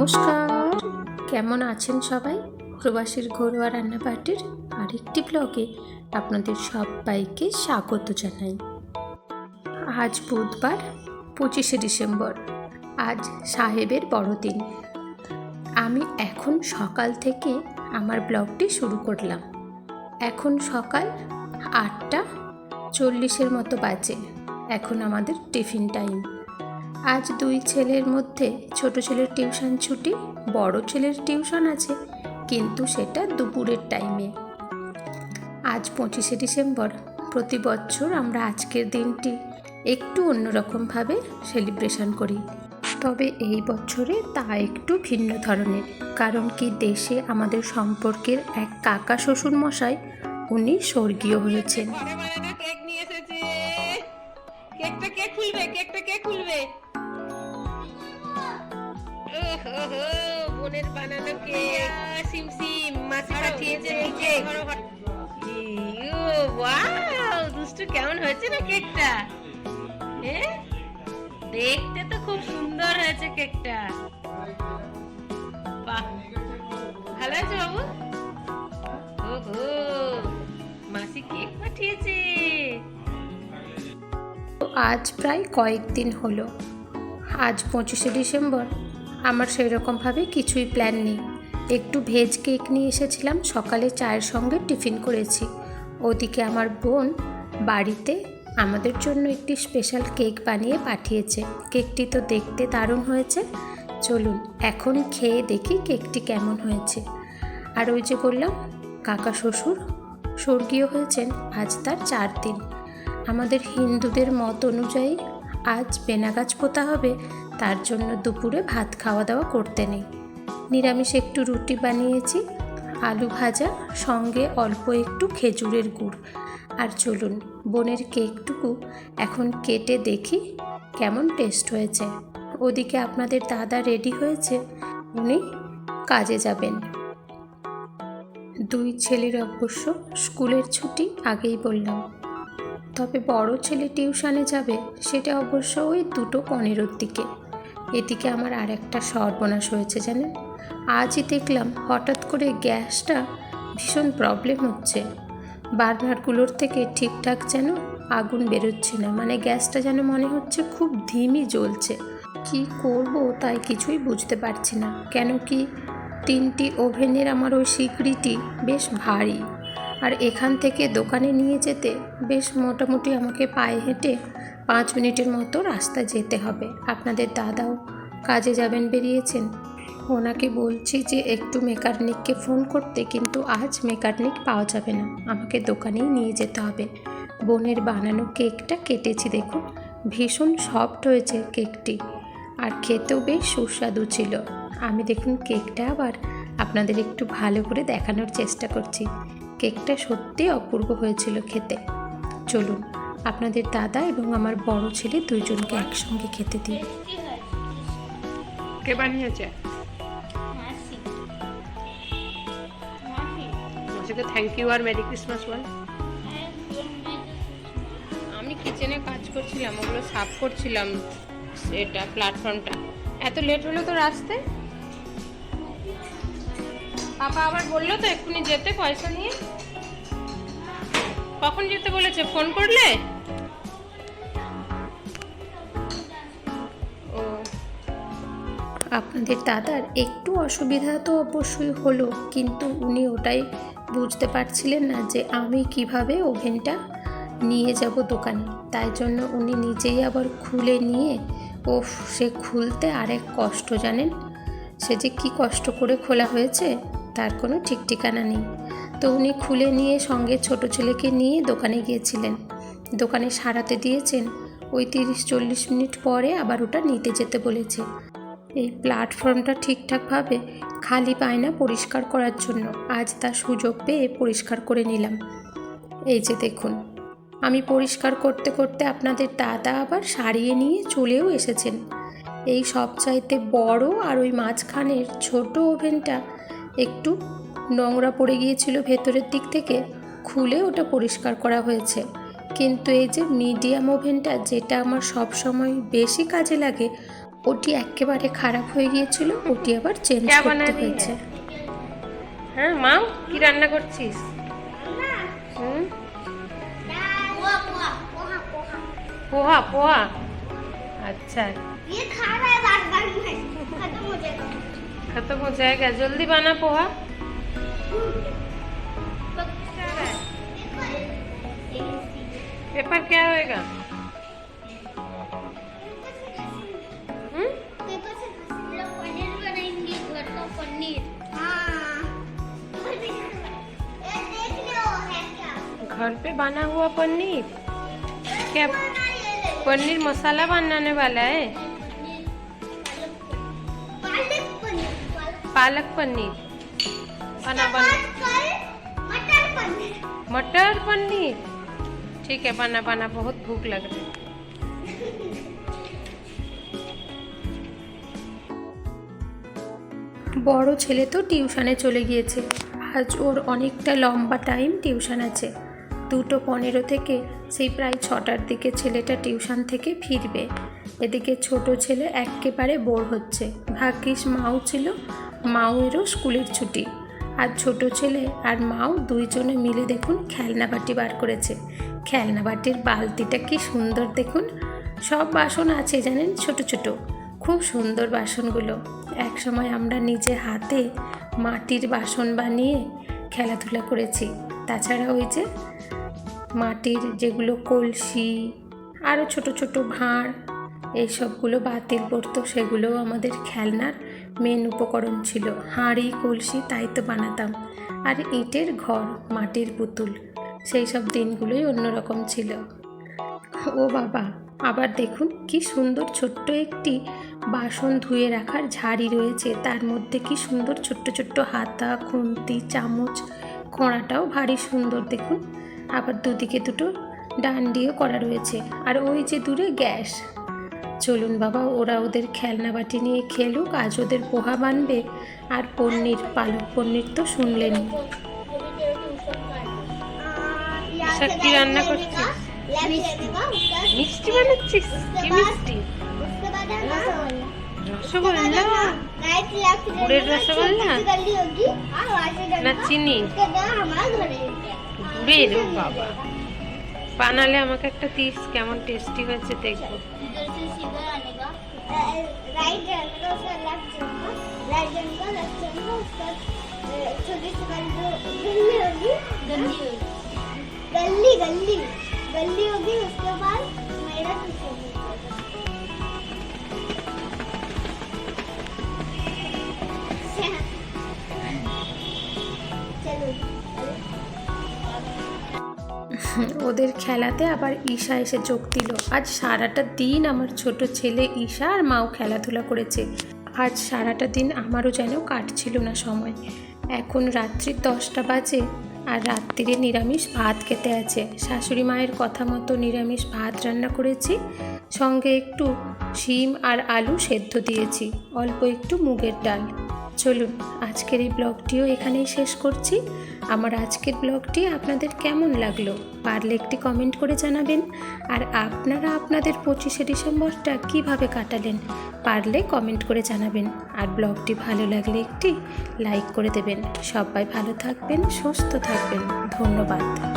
নমস্কার। কেমন আছেন সবাই? প্রবাসীর ঘরোয়া রান্না পার্টির আরেকটি ব্লগে আপনাদের সবাইকে স্বাগত জানাই। আজ বুধবার, পঁচিশে ডিসেম্বর, আজ সাহেবের বড়দিন। আমি এখন সকাল থেকে আমার ব্লগটি শুরু করলাম। এখন সকাল আটটা চল্লিশের মতো বাজে। এখন আমাদের টিফিন টাইম আজ দুই ছেলের মধ্যে ছোট ছেলের টিউশন ছুটি, বড় ছেলের টিউশন আছে, কিন্তু সেটা দুপুরের টাইমে আজ পঁচিশে ডিসেম্বর, প্রতি বছর আমরা আজকের দিনটি একটু অন্যরকমভাবে সেলিব্রেশন করি। তবে এই বছরে তা একটু ভিন্ন ধরনের, কারণ কি দেশে আমাদের সম্পর্কের এক কাকা শ্বশুর মশাই উনি স্বর্গীয় হয়েছেন। কেকটা কে খুলবে? কেকটা কে খুলবে? বোনের বানানো কেক সিম সিম পাঠিয়েছে কেক। ইউ ওয়াও দুষ্টু কেমন হয়েছে না কেকটা? হ্যাঁ দেখতে তো খুব সুন্দর হয়েছে কেকটা। বাহ ভালো আছে বাবু? ওহো মাসি কেক পাঠিয়েছে। আজ প্রায় কয়েকদিন হলো। আজ পঁচিশে ডিসেম্বর। আমার সেই রকমভাবে কিছুই প্ল্যান নেই। একটু ভেজ কেক নিয়ে এসেছিলাম, সকালে চায়ের সঙ্গে টিফিন করেছি। ওদিকে আমার বোন বাড়িতে আমাদের জন্য একটি স্পেশাল কেক বানিয়ে পাঠিয়েছে। কেকটি তো দেখতে দারুণ হয়েছে। চলুন এখন খেয়ে দেখি কেকটি কেমন হয়েছে। আর ওই যে বললাম, কাকা শ্বশুর স্বর্গীয় হয়েছেন আজ তার চার দিন। আমাদের হিন্দুদের মত অনুযায়ী আজ বেনাগাছ পোতা হবে। তার জন্য দুপুরে ভাত খাওয়া দাওয়া করতে নেই। নিরামিষ একটু রুটি বানিয়েছি, আলু ভাজা, সঙ্গে অল্প একটু খেজুরের গুড়। আর চলুন, বোনের কেকটুকু এখন কেটে দেখি কেমন টেস্ট হয়েছে। ওদিকে আপনাদের দাদা রেডি হয়েছে, উনি কাজে যাবেন। দুই ছেলের অবশ্য স্কুলের ছুটি আগেই বললাম। তবে বড় ছেলে টিউশনে যাবে, সেটা অবশ্য ওই দুটো পনেরোর দিকে। এদিকে আমার আর একটা সর্বনাশ হয়েছে জানেন? আজই দেখলাম হঠাৎ করে গ্যাসটা ভীষণ প্রবলেম হচ্ছে। বার্নারগুলোর থেকে ঠিকঠাক যেন আগুন বেরোচ্ছে না মানে গ্যাসটা যেন মনে হচ্ছে খুব ধিমি জ্বলছে। কি করব তাই কিছুই বুঝতে পারছি না, কেন কি তিনটি ওভেনের আমার ওই সিকড়িটি বেশ ভারী। আর এখান থেকে দোকানে নিয়ে যেতে বেশ মোটামুটি আমাকে পায়ে হেঁটে পাঁচ মিনিটের মতো রাস্তা যেতে হবে। আপনাদের দাদাও কাজে যাবেন বেরিয়েছেন। ওনাকে বলছি যে, একটু মেকানিককে ফোন করতে, কিন্তু আজ মেকানিক পাওয়া যাবে না। আমাকে দোকানেই নিয়ে যেতে হবে। বোনের বানানো কেকটা কেটেছি, দেখুন। ভীষণ সফট হয়েছে কেকটি। আর খেতেও বেশ সুস্বাদু ছিল। আমি দেখুন কেকটা আবার আপনাদের একটু ভালো করে দেখানোর চেষ্টা করছি। কেকটা সত্যি অপূর্ব হয়েছিল খেতে। চলুন। আপনাদের দাদা এবং আমার বড় ছেলে দুইজনকে একসঙ্গে খেতে দিই। কে বানিয়েছে? থ্যাংক ইউ আর মেরি ক্রিসমাস বল। আমি কিচেনে কাজ করছিলাম ওগুলো সাফ করছিলাম এটা প্ল্যাটফর্মটা এত লেট হলো তো আসতে? পাপা আবার বলল তো এক্ষুনি যেতে পয়সা নিয়ে। কখন যেতে বলেছে? ফোন করলে? আপনাদের দাদার একটু অসুবিধা তো অবশ্যই হলো, কিন্তু উনি ওটাই বুঝতে পারছিলেন না যে আমি কীভাবে ওভেনটা নিয়ে যাব দোকানে। তাই জন্য উনি নিজেই আবার খুলে নিয়ে ও সে খুলতে আরেক কষ্ট জানেন? সে যে কি কষ্ট করে খোলা হয়েছে, তার কোনো ঠিক ঠিকানা নেই। তো উনি খুলে নিয়ে সঙ্গে ছোট ছেলেকে নিয়ে দোকানে গিয়েছিলেন। দোকানে সারাতে দিয়েছেন। ওই তিরিশ চল্লিশ মিনিট পরে আবার ওটা নিতে যেতে বলেছে। এই প্ল্যাটফর্মটা ঠিকঠাকভাবে খালি পায় না পরিষ্কার করার জন্য। আজ তার সুযোগ পেয়ে পরিষ্কার করে নিলাম। এই যে দেখুন, আমি পরিষ্কার করতে করতে আপনাদের দাদা আবার সারিয়ে নিয়ে চলেও এসেছেন। এই সব চাইতে বড় আর ওই মাঝখানের ছোট ওভেনটা একটু নোংরা পড়ে গিয়েছিল ভেতরের দিক থেকে খুলে ওটা পরিষ্কার করা হয়েছে কিন্তু এই যে মিডিয়াম ওভেনটা যেটা আমার সব সময় বেশি কাজে লাগে ওটি একেবারে খারাপ হয়ে গিয়েছিল ওটি আবার চেঞ্জ ক্যা করতে বানা দিয়ে? হয়েছে হ্যাঁ মাও কি রান্না করছিস হুম पोहा पोहा पोहा पोहा পোহা পোহা আচ্ছা ये खा रहा है बार बार में खत्म हो जाएगा खत्म हो जाएगा जल्दी बना पोहा पेपर क्या होएगा? हम्म? पेपर से लोग पनीर बनाएँगे घर का पनीर। हाँ है घर पे बना हुआ पनीर? क्या पनीर मसाला बनाने वाला है? पालक पनीर। पालक पालक पनीर। बना बना कल मटर पनीर मटर पनीर ठीक है बना बना बहुत भूख लग रही है বড় ছেলে তো টিউশনে চলে গিয়েছে আজ ওর অনেকটা লম্বা টাইম টিউশন আছে দুটো পনেরো থেকে সেই প্রায় ছটার দিকে ছেলেটা টিউশন থেকে ফিরবে এদিকে ছোট ছেলে একেবারে বোর হচ্ছে ভাগ্যিস মাও ছিল মাওয়েরও স্কুলের ছুটি আর ছোট ছেলে আর মাও দুইজনে মিলে দেখুন খেলনা বাটি বার করেছে। খেলনা বাটির বালতিটা কি সুন্দর দেখুন। সব বাসন আছে জানেন ছোট ছোট। খুব সুন্দর বাসনগুলো। একসময় আমরা নিজে হাতে মাটির বাসন বানিয়ে খেলাধুলা করেছি। তাছাড়া ওই যে মাটির যেগুলো কলসি আরও ছোট ছোট ভাঁড় এইসবগুলো বাতিল পড়তো, সেগুলোও আমাদের খেলনার মেন উপকরণ ছিল। হাঁড়ি, কলসি, তাই তো বানাতাম। আর ইটের ঘর, মাটির পুতুল, সেই সব দিনগুলোই অন্যরকম ছিল। ও বাবা, আবার দেখুন কি সুন্দর ছোট্ট একটি বাসন ধুয়ে রাখার ঝাড়ি রয়েছে। তার মধ্যে কি সুন্দর ছোট্ট ছোট্ট হাতা, খুন্তি, চামচ, খোঁড়াটাও ভারী সুন্দর, দেখুন। আবার দুদিকে দুটো ডান্ডিও করা রয়েছে। আর ওই যে দূরে গ্যাস। চলুন বাবা ওরা ওদের খেলনা বাটি নিয়ে খেলুক আজ ওদের পোহা বানবে আর পনির পালক পনির তো শুনলেন রান্না করছিস? মিষ্টি। মিষ্টি রসগোল্লা? না চিনি? বানালে আমাকে একটা দিস কেমন টেস্টি হয়েছে দেখব। राइट जन उसका लेफ़्ट राइट जन का लेफ़्ट जन का उसका छोटी सी वाली जो गली होगी गली होगी गली गली गली होगी, उसके बाद मेरा कुछ होगी ওদের খেলাতে আবার ঈশা এসে যোগ দিল। আজ সারাটা দিন আমার ছোট ছেলে ঈশা আর মাও খেলাধুলা করেছে। আজ সারাটা দিন আমারও যেন কাটছিল না সময়। এখন রাত্রি দশটা বাজে আর রাত্রিরে নিরামিষ ভাত খেতে আছে। শাশুড়ি মায়ের কথা মতো নিরামিষ ভাত রান্না করেছি, সঙ্গে একটু শিম আর আলু সেদ্ধ দিয়েছি, অল্প একটু মুগের ডাল। চলুন, আজকের এই ব্লগটিও এখানেই শেষ করছি। আমার আজকের ব্লগটি আপনাদের কেমন লাগল পারলে একটি কমেন্ট করে জানাবেন। আর আপনারা আপনাদের পঁচিশে ডিসেম্বরটা কীভাবে কাটালেন পারলে কমেন্ট করে জানাবেন। আর ব্লগটি ভালো লাগলে একটি লাইক করে দেবেন। সবাই ভালো থাকবেন, সুস্থ থাকবেন। ধন্যবাদ।